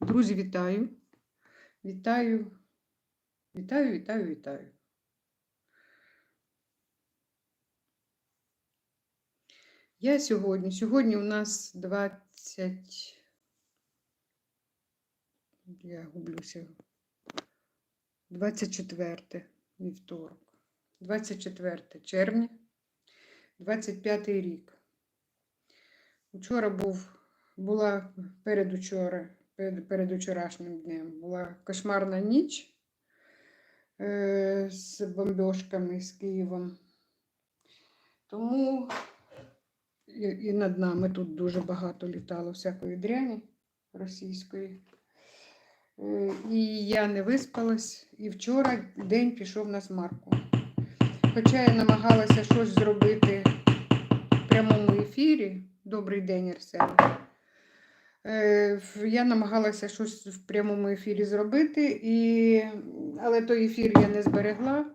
Друзі, вітаю. Вітаю. Вітаю, вітаю, вітаю. Я сьогодні. Сьогодні у нас 20. Я гублюся. 24 вівторок. 24 червня, 25 рік. Вчора був, була передучора, перед, перед вчорашнім днем, була кошмарна ніч е, з бомбьошками з Києвом. Тому і, і над нами тут дуже багато літало всякої дряні російської. Е, І я не виспалась, і вчора день пішов на смарку. Хоча я намагалася щось зробити в прямому ефірі. Добрий день, Арсен. Е, Я намагалася щось в прямому ефірі зробити, і... але той ефір я не зберегла.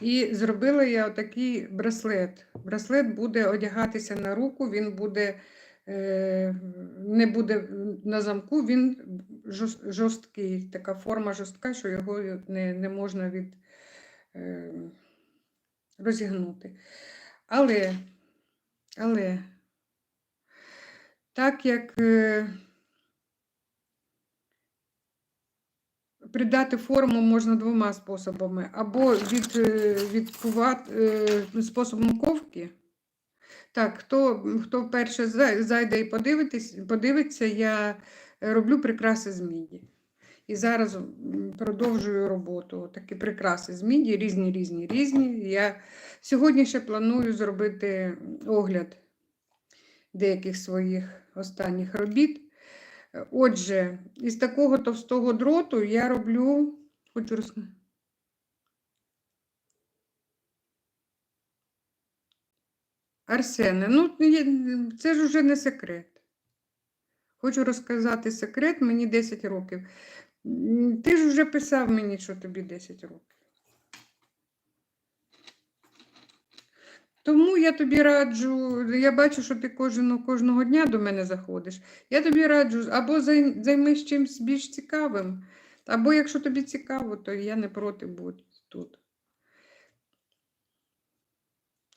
І зробила я отакий браслет. Браслет буде одягатися на руку, він буде е, не буде на замку, він жорсткий, така форма жорстка, що його не, не можна від, е, розігнути. Але, але так як е, придати форму можна двома способами. Або від, е, відкувати е, способом ковки. Так, хто, хто перше зайде і подивитись, подивиться, я роблю прикраси з міді. І зараз продовжую роботу. Такі прикраси з міді, різні, різні, різні. Я сьогодні ще планую зробити огляд деяких своїх останніх робіт. Е, Отже, із такого товстого дроту я роблю, хочу розказати. Арсене, ну це ж уже не секрет. Хочу розказати секрет, мені 10 років. Ти ж вже писав мені, що тобі 10 років. Тому я тобі раджу, я бачу, що ти кожного, кожного дня до мене заходиш. Я тобі раджу або займись чимось більш цікавим, або якщо тобі цікаво, то я не проти бути тут.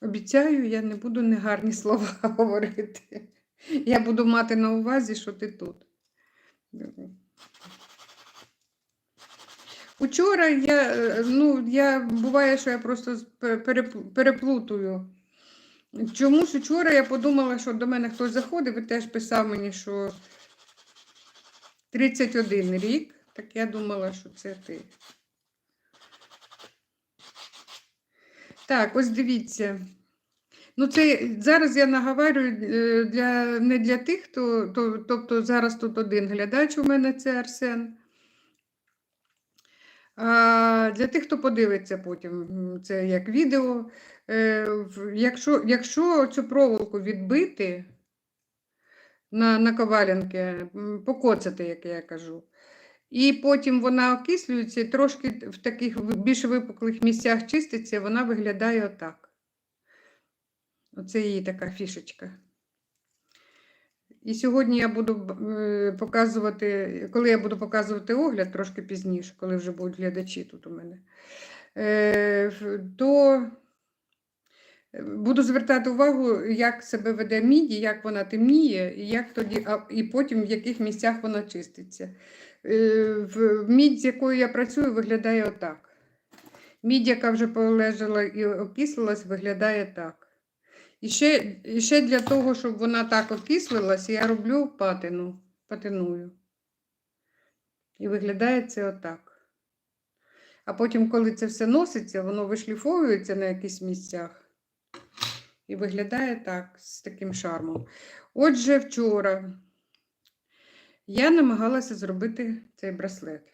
Обіцяю, я не буду негарні слова говорити. Я буду мати на увазі, що ти тут. Учора я, ну, я буває, що я просто переплутую. Чомусь учора я подумала, що до мене хтось заходив і теж писав мені, що 31 рік, так я думала, що це ти. Так, ось дивіться. Ну, це зараз я наговорю е, для, не для тих, хто, то, тобто зараз тут один глядач у мене це Арсен. А для тих, хто подивиться потім це як відео. Е, Якщо, якщо цю проволоку відбити на, на ковалянки, покоцати, як я кажу, і потім вона окислюється і трошки в таких більш випуклих місцях чиститься, вона виглядає отак. Оце її така фішечка. І сьогодні я буду е, показувати, коли я буду показувати огляд трошки пізніше, коли вже будуть глядачі тут у мене, е, то е, буду звертати увагу, як себе веде міді, як вона темніє, і як тоді, і потім в яких місцях вона чиститься. Мідь, з якою я працюю, виглядає отак. Мідь, яка вже полежала і окислилась, виглядає так. І ще, і ще для того, щоб вона так окислилась, я роблю патину, патиную. І виглядає це отак. А потім, коли це все носиться, воно вишліфовується на якихось місцях. І виглядає так, з таким шармом. Отже, вчора я намагалася зробити цей браслет.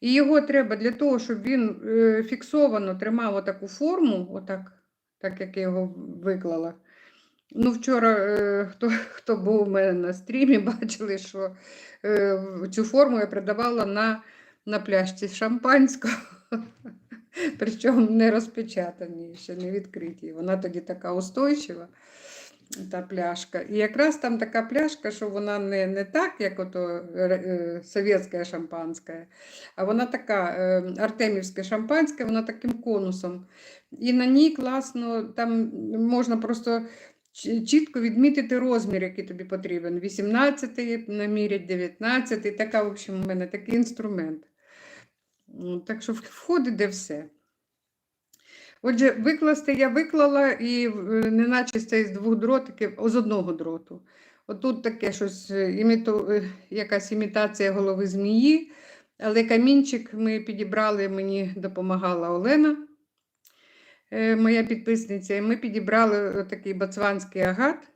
І його треба для того, щоб він е, фіксовано тримав отаку форму, отак, так як я його виклала. Ну, вчора, е, хто, хто був у мене на стрімі, бачили, що е, цю форму я продавала на, на пляшці шампанського. Причому не розпечатані, ще не відкриті. Вона тоді така устойчива. Та пляшка. І якраз там така пляшка, що вона не, не так, як ото е, е, совєтське шампанське, а вона така е, артемівське шампанське, вона таким конусом. І на ній класно, там можна просто чітко відмітити розмір, який тобі потрібен. 18 намірять, 19 така, в общем, у мене такий інструмент. Так що входить де все. Отже, викласти я виклала і е, неначе це з двох дротиків, о, з одного дроту. Отут таке щось, е, іміту, е, якась імітація голови змії, але камінчик ми підібрали, мені допомагала Олена, моя підписниця, і ми підібрали такий бацванський агат.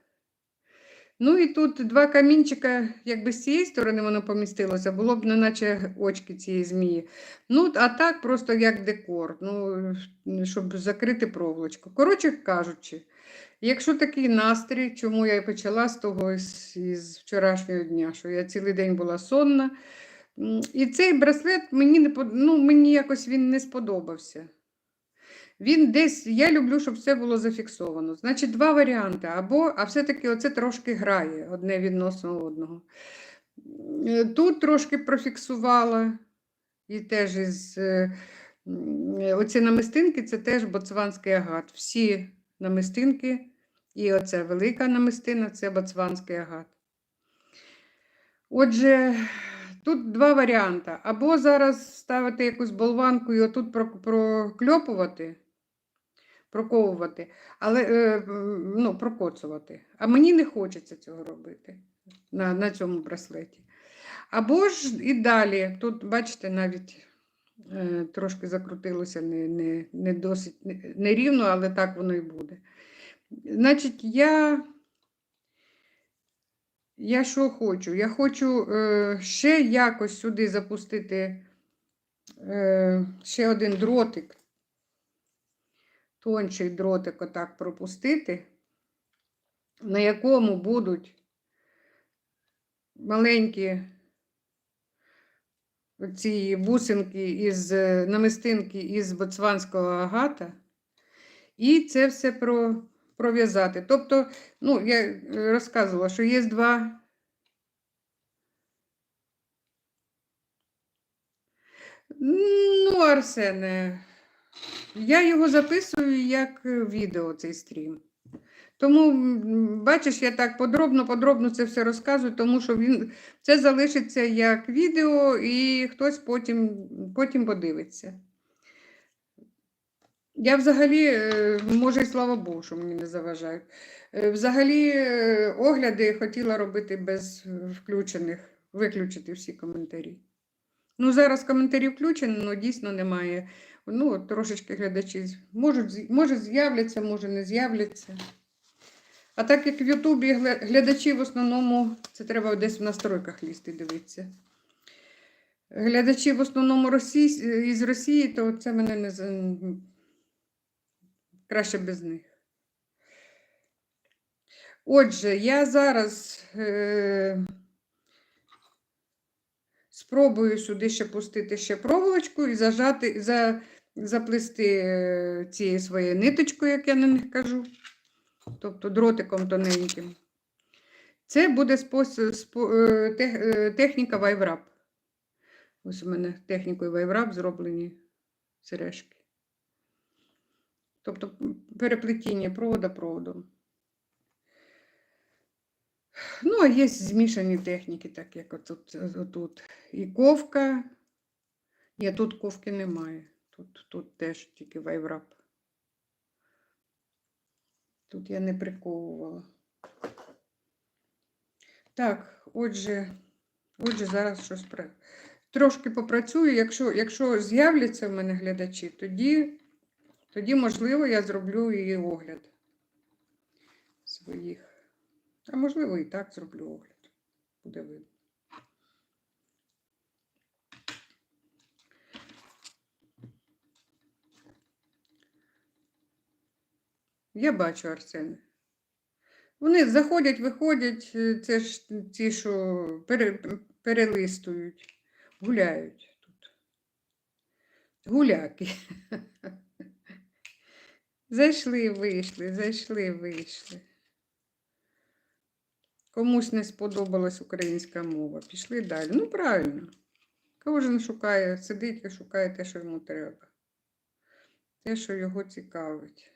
Ну і тут два камінчика, якби з цієї сторони воно помістилося, було б неначе очки цієї змії. Ну, а так просто як декор, ну, щоб закрити проволочку. Коротше кажучи, якщо такий настрій, чому я і почала з того із, вчорашнього дня, що я цілий день була сонна. І цей браслет мені не ну, мені якось він не сподобався. Він десь, я люблю, щоб все було зафіксовано. Значить, два варіанти. Або, а все-таки оце трошки грає одне відносно одного. Е, Тут трошки профіксувала, і теж із е, оці намистинки це теж боцванський агат. Всі намистинки, і оця велика намистина це боцванський агат. Отже, тут два варіанти. Або зараз ставити якусь болванку і отут про- прокльопувати, проковувати, але е, ну, прокоцувати. А мені не хочеться цього робити на, на цьому браслеті. Або ж і далі. Тут, бачите, навіть е, трошки закрутилося не, не, не досить не, не але так воно і буде. Значить, я, я що хочу? Я хочу е, ще якось сюди запустити е, ще один дротик, тонший дротик отак пропустити, на якому будуть маленькі ці бусинки із намистинки із боцванського агата, і це все про, пров'язати. Тобто, ну, я розказувала, що є два. Ну, Арсене, я його записую як е, відео цей стрім. Тому, бачиш, я так подробно-подробно це все розказую, тому що він, це залишиться як відео, і хтось потім, потім подивиться. Я взагалі, е, може, і слава Богу, що мені не заважають. Е, Взагалі, огляди хотіла робити без включених, виключити всі коментарі. Ну, зараз коментарі включені, але дійсно немає. Ну, трошечки глядачі можуть, може з'являться, може не з'являться. А так як в Ютубі глядачі в основному, це треба десь в настройках лізти дивитися. Глядачі в основному Росії, із Росії, то це мене не краще без них. Отже, я зараз е, спробую сюди ще пустити ще проволочку і зажати, за, заплести е, цією своєю ниточкою, як я на них кажу, тобто дротиком тоненьким. Це буде спосіб, спо, е, е, техніка вайврап. Ось у мене технікою вайврап зроблені сережки. Тобто переплетіння провода проводом. Ну, а є змішані техніки, так як отут, отут. І ковка. Ні, тут ковки немає. Тут, тут теж тільки вайврап. Тут я не приковувала. Так, отже, отже, зараз щось при... трошки попрацюю. Якщо, якщо з'являться в мене глядачі, тоді, тоді, можливо, я зроблю і огляд своїх. А можливо, і так зроблю огляд. Буде видно. Я бачу Арсене. Вони заходять, виходять, е, це ж ті, що перелистують, гуляють тут. Гуляки. Зайшли, вийшли, зайшли, вийшли. Комусь не сподобалась українська мова. Пішли далі. Ну, правильно. Кожен шукає, сидить і шукає те, що йому треба. Те, що його цікавить.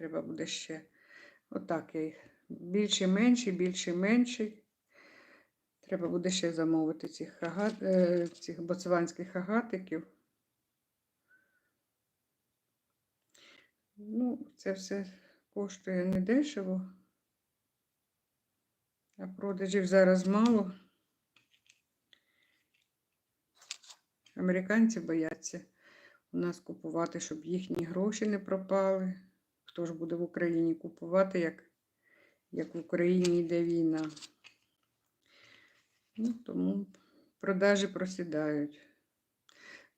Треба буде ще. Отак я їх. Більший, менший, більший, менший. Треба буде ще замовити цих, агат, е, цих боцеванських агатиків. Ну, це все коштує недешево. А продажів зараз мало. Американці бояться у нас купувати, щоб їхні гроші не пропали. Хто ж буде в Україні купувати, як, як в Україні йде війна? Ну, тому продажі просідають.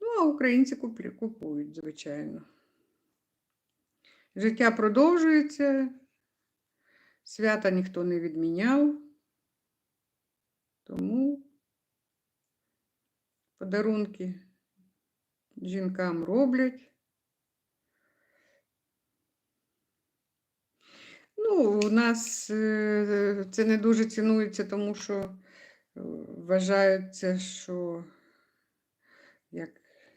Ну, а українці куплі, купують, звичайно. Життя продовжується, свята ніхто не відміняв, тому подарунки жінкам роблять. Ну, у нас е, це не дуже цінується, тому що е, вважається, що, як,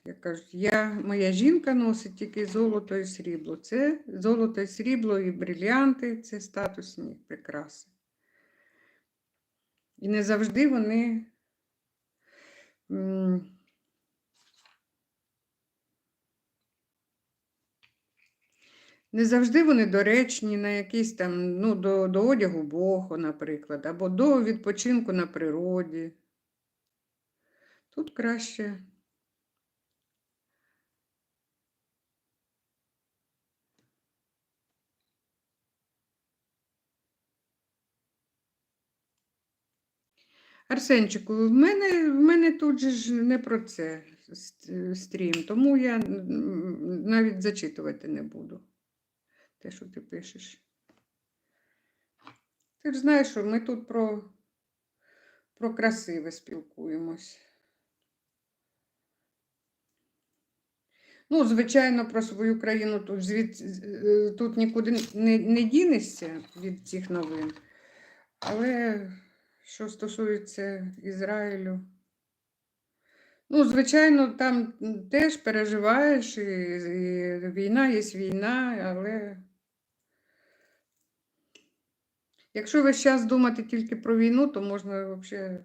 як кажуть, я, моя жінка носить тільки золото і срібло. Це золото і срібло і брилянти це статусні прикраси. І не завжди вони. Не завжди вони доречні на якийсь там, ну, до, до одягу боху, наприклад, або до відпочинку на природі. Тут краще. Арсенчику, в мене, в мене тут же ж не про це стрім, тому я навіть зачитувати не буду те, що ти пишеш. Ти ж знаєш, що ми тут про, про красиве спілкуємось. Ну, звичайно, про свою країну тут, звід, тут нікуди не, не дінешся від цих новин. Але що стосується Ізраїлю, ну, звичайно, там теж переживаєш, і, і війна є війна, але якщо весь час думати тільки про війну, то можна взагалі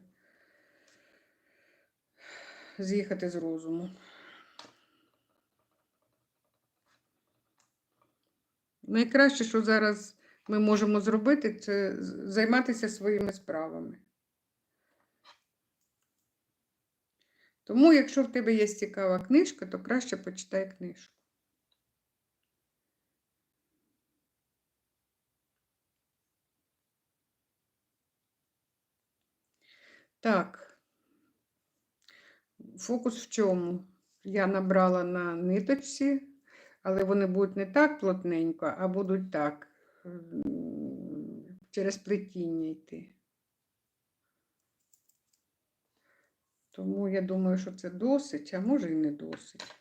з'їхати з розуму. Найкраще, що зараз ми можемо зробити, це займатися своїми справами. Тому, якщо в тебе є цікава книжка, то краще почитай книжку. Так. Фокус в чому? Я набрала на ниточці, але вони будуть не так плотненько, а будуть так, через плетіння йти. Тому я думаю, що це досить, а може і не досить.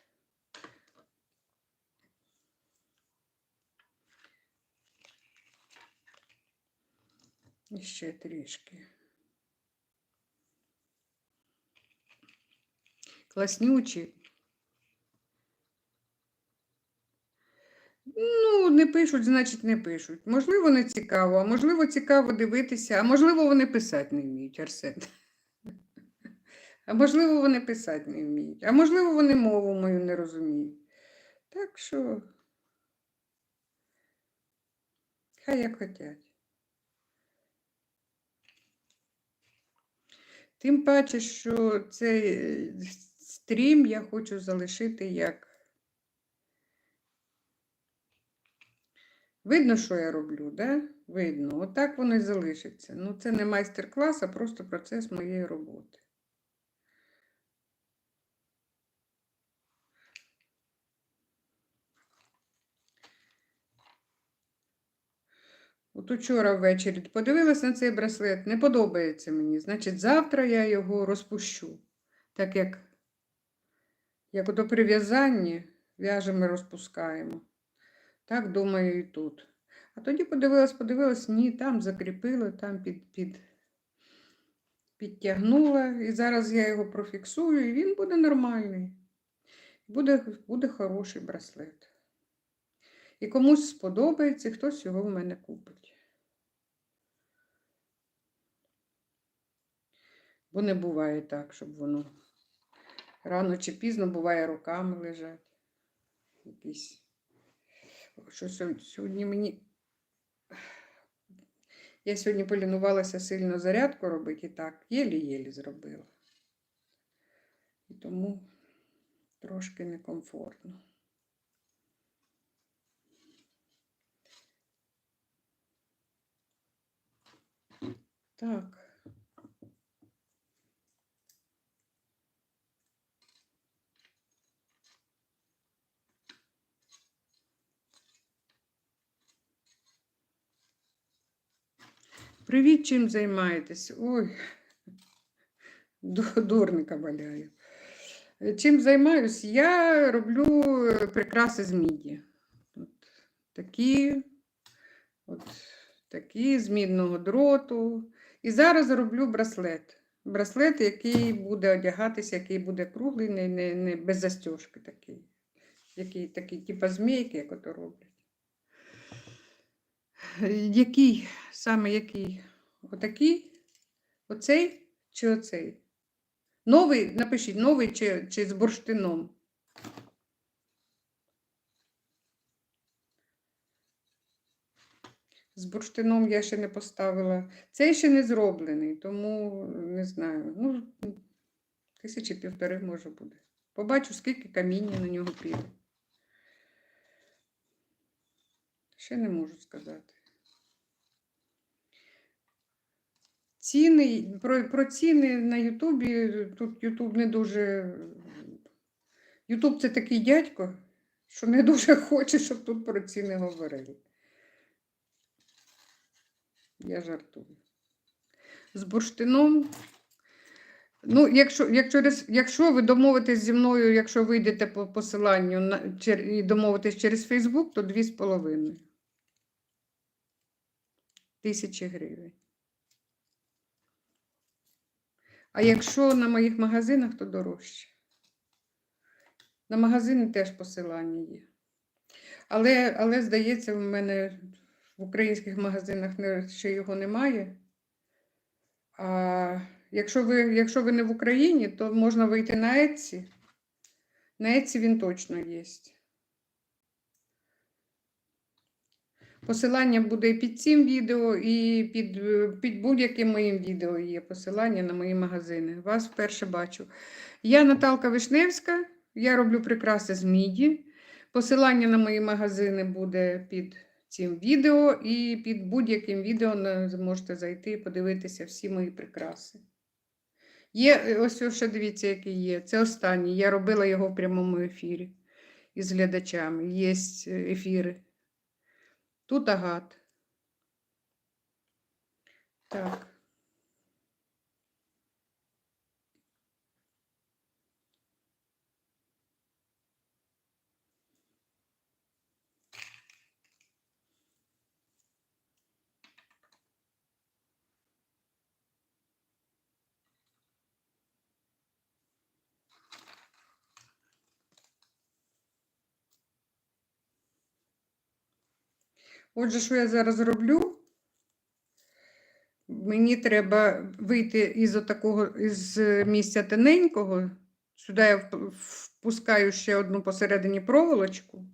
І ще трішки. Класнючі. Ну, не пишуть, значить, не пишуть. Можливо, не цікаво, а можливо, цікаво дивитися, а можливо, вони писати не вміють, Арсен. А можливо, вони писати не вміють, а можливо, вони мову мою не розуміють. Так що, хай як хотять. Тим паче, що цей стрім я хочу залишити як. Видно, що я роблю, да? Видно. Отак воно і залишиться. Ну, це не майстер-клас, а просто процес моєї роботи. От учора ввечері подивилась на цей браслет, не подобається мені. Значить, завтра я його розпущу. Так як Як ото при в'язанні в'яжемо і розпускаємо. Так думаю і тут. А тоді подивилась, подивилась, ні, там закріпила, там під, під, підтягнула. І зараз я його профіксую, і він буде нормальний. Буде, буде хороший браслет. І комусь сподобається, хтось його в мене купить. Бо не буває так, щоб воно рано чи пізно буває руками лежать. Якісь. Що сьогодні, мені. Я сьогодні полінувалася сильно зарядку робити і так, єлі-єлі зробила. І тому трошки некомфортно. Так. Привіт, чим займаєтесь? Ой, дурника валяю. Чим займаюсь? Я роблю е, прикраси з міді. От такі, от такі з мідного дроту. І зараз роблю браслет. Браслет, який буде одягатися, який буде круглий, не, не, не без застіжки такий. Який такий, типа змійки, як ото роблять. Який, саме який? Отакий? Оцей чи оцей? Новий, напишіть, новий чи, чи з бурштином. З бурштином я ще не поставила. Цей ще не зроблений, тому не знаю. Ну, тисячі півтори може буде. Побачу, скільки каміння на нього піде. Ще не можу сказати. Ціни, про, про ціни на Ютубі, тут Ютуб не дуже. Ютуб це такий дядько, що не дуже хоче, щоб тут про ціни говорили. Я жартую. З бурштином. Ну, якщо, якщо, якщо ви домовитесь зі мною, якщо ви йдете по посиланню на, чер- і домовитесь через Фейсбук, то 2,5 тисячі гривень. А якщо на моїх магазинах, то дорожче. На магазини теж посилання є. Але, але здається, в мене в українських магазинах ще його немає. А якщо ви, якщо ви не в Україні, то можна вийти на Etsy. На Etsy він точно є. Посилання буде під цим відео, і під, е, під будь-яким моїм відео є посилання на мої магазини. Вас вперше бачу. Я Наталка Вишневська, я роблю прикраси з міді. Посилання на мої магазини буде під цим відео, і під будь-яким відео на- можете зайти і подивитися всі мої прикраси. Є, е, ось ось ще дивіться, який є. Це останній. Я робила його в прямому ефірі із глядачами. Є е, ефіри. Тут агат. Так. Отже, що я зараз роблю? Мені треба вийти із отакого із місця тоненького. Сюди я впускаю ще одну посередині проволочку.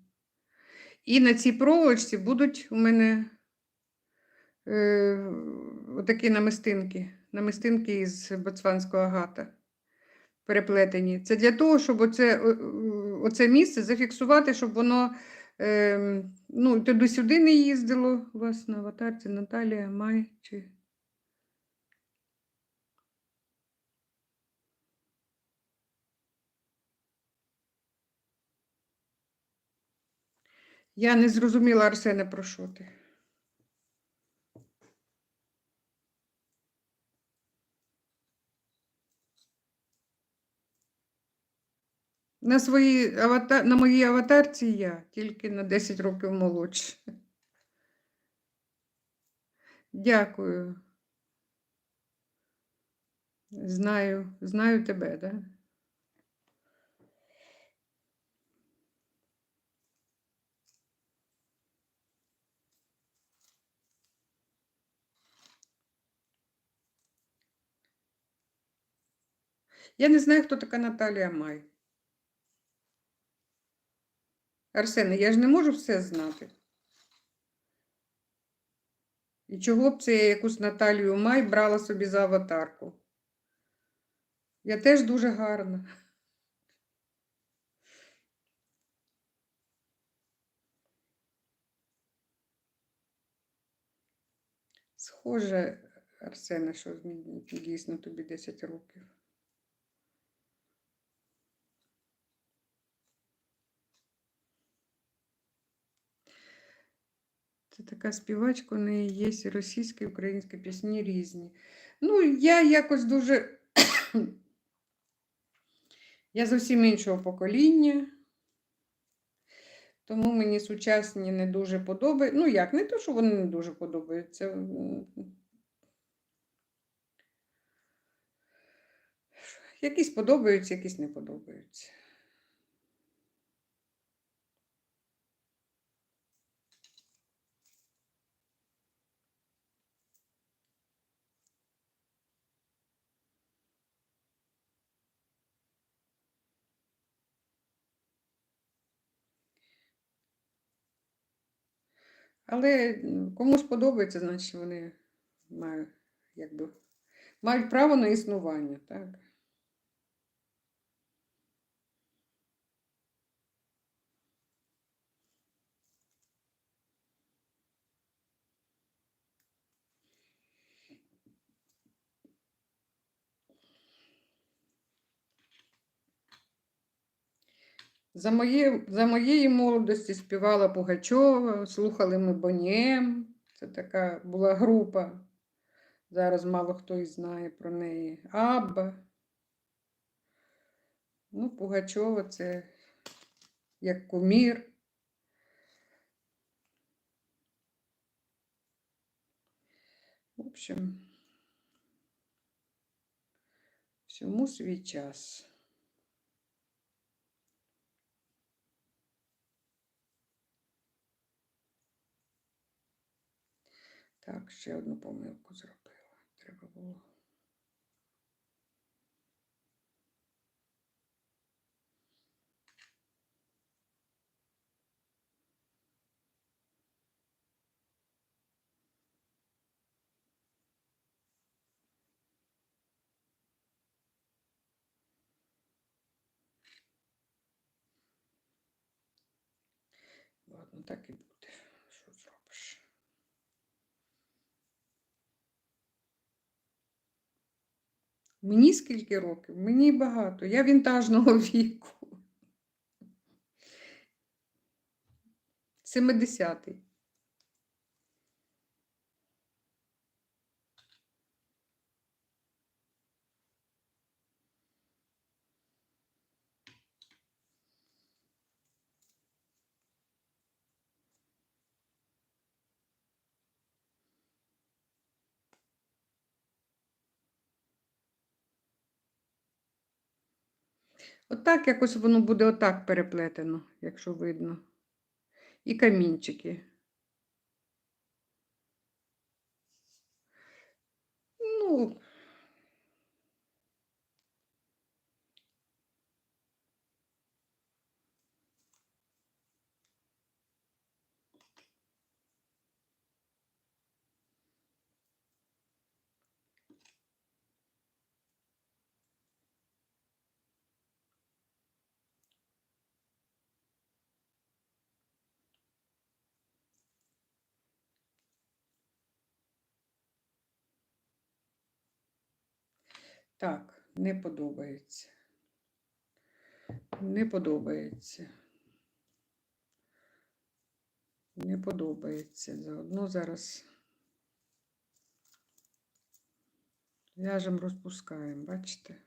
І на цій проволочці будуть у мене е, отакі намистинки. Намистинки із боцванського агата переплетені. Це для того, щоб оце, оце місце зафіксувати, щоб воно е, ну, туди-сюди не їздило. Вас на аватарці Наталія Май чи. Я не зрозуміла, Арсене, про що ти. На, своїй авата... на моїй аватарці я, тільки на 10 років молодше. Дякую. Знаю, знаю тебе, да? Я не знаю, хто така Наталія Май. Арсене, я ж не можу все знати. І чого б це я якусь Наталію Май брала собі за аватарку? Я теж дуже гарна. Схоже, Арсене, що дійсно тобі 10 років. Це така співачка, у неї є російські, і українські пісні різні. Ну, я якось дуже. я зовсім іншого покоління, тому мені сучасні не дуже подобаються. Ну, як, не то, що вони не дуже подобаються. Якісь подобаються, якісь не подобаються. Але кому комусь подобається, значить вони мають, якби, мають право на існування, так? За, моє, за моєї молодості співала Пугачова, слухали ми Бонєм. Це така була група. Зараз мало хто і знає про неї. Абба. Ну, Пугачова це як кумір. В общем, всьому свій час. Так, ще одну помилку зробила. Треба було. Ладно, так і буде. Що зробиш? Мені скільки років? Мені багато. Я вінтажного віку. 70-й. Отак якось воно буде отак переплетено, якщо видно. І камінчики. Ну, так, не подобається. Не подобається. Не подобається. Заодно зараз в'яжемо, розпускаємо, бачите?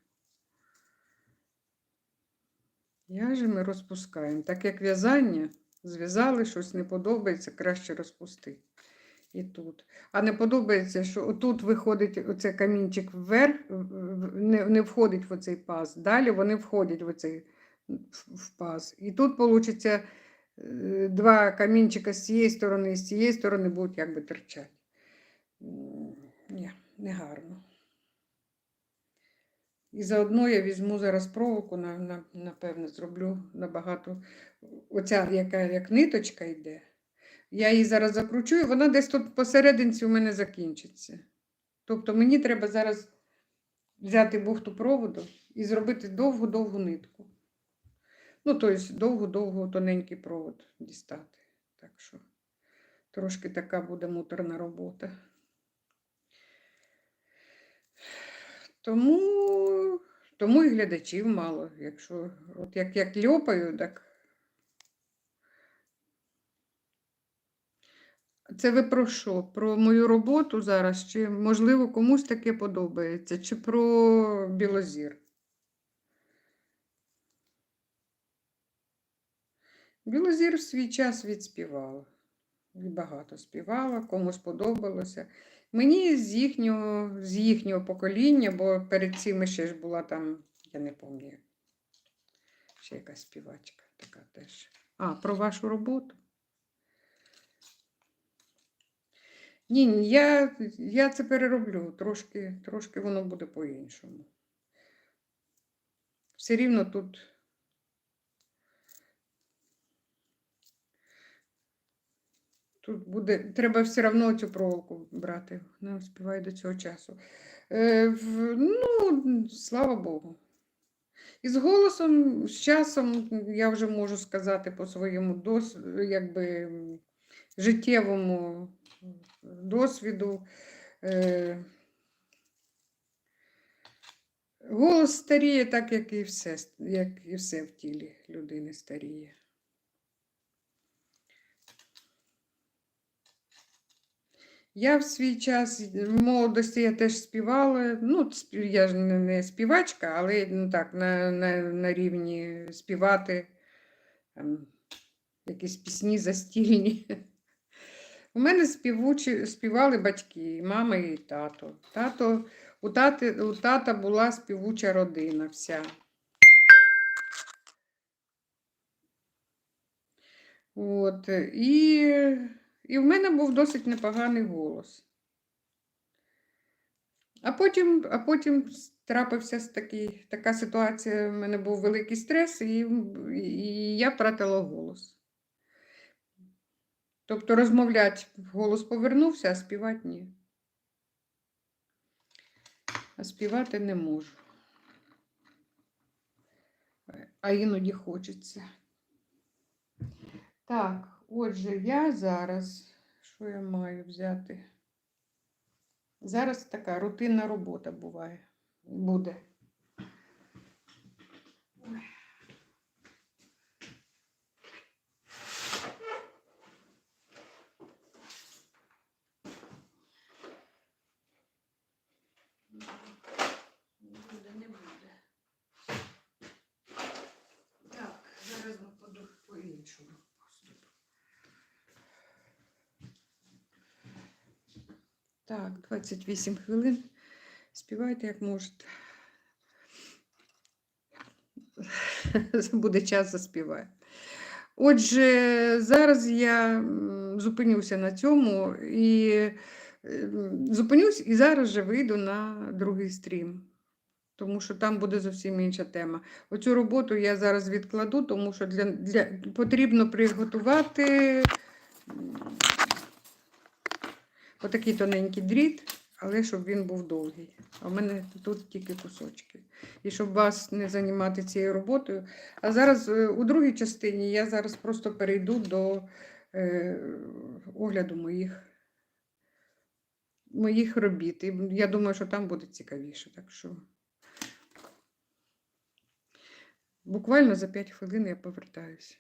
Яжі ми розпускаємо. Так як в'язання, зв'язали, щось не подобається, краще розпусти. І тут. А не подобається, що отут виходить оцей камінчик вверх, не, не входить в оцей паз. Далі вони входять в оцей в- паз. І тут вийде два камінчика з цієї сторони і з цієї сторони будуть якби терчати. М, Ні, не гарно. І заодно я візьму зараз на, напевне, зроблю набагато. Оця, яка як ниточка йде. Я її зараз закручу, і вона десь тут посерединці у мене закінчиться. Тобто мені треба зараз взяти бухту проводу і зробити довгу-довгу нитку. Ну, тобто довгу-довгу тоненький провод дістати. Так що трошки така буде муторна робота. Тому, тому і глядачів мало. Якщо от як, як льопаю, так. Це ви про що? Про мою роботу зараз? Чи, можливо, комусь таке подобається? Чи про білозір? Білозір в свій час відспівала. І багато співала, комусь подобалося. Мені з їхнього, з їхнього покоління, бо перед цим ще ж була там, я не пам'ятаю, ще якась співачка така теж. А, про вашу роботу? Ні, я, я це перероблю, трошки, трошки воно буде по-іншому. Все рівно тут. Тут буде, треба все одно цю проволоку брати. Не успіваю до цього часу. Е, в- ну, слава Богу. І з голосом, з часом, я вже можу сказати по своєму дос, якби, життєвому досвіду. Е, голос старіє, так як і все, як і все в тілі людини старіє. Я в свій час в молодості я теж співала. Ну, я ж не, співачка, але ну, так, на, на, на рівні співати там, якісь пісні застільні. У мене співучі, співали батьки, мама і тато. тато у, тати, у тата була співуча родина вся. От, і, і в мене був досить непоганий голос. А потім, а потім трапився такий, така ситуація, в мене був великий стрес, і, і я втратила голос. Тобто розмовляти голос повернувся, а співати ні. А співати не можу. А іноді хочеться. Так, отже, я зараз, що я маю взяти? Зараз така рутинна робота буває. Буде. Ой. Не буде, не буде. Так, зараз ми поду- по-іншому поступимо. Так, 28 хвилин. Співайте, як можете. Буде час заспіваю. Отже, зараз я зупинюся на цьому і зупинюсь і зараз же вийду на другий стрім. Тому що там буде зовсім інша тема. Оцю роботу я зараз відкладу, тому що для, для, потрібно приготувати отакий тоненький дріт, але щоб він був довгий. А в мене тут тільки кусочки. І щоб вас не займати цією роботою. А зараз е, у другій частині я зараз просто перейду до е, огляду моїх, моїх робіт. І я думаю, що там буде цікавіше. Так що буквально за 5 хвилин я повертаюся.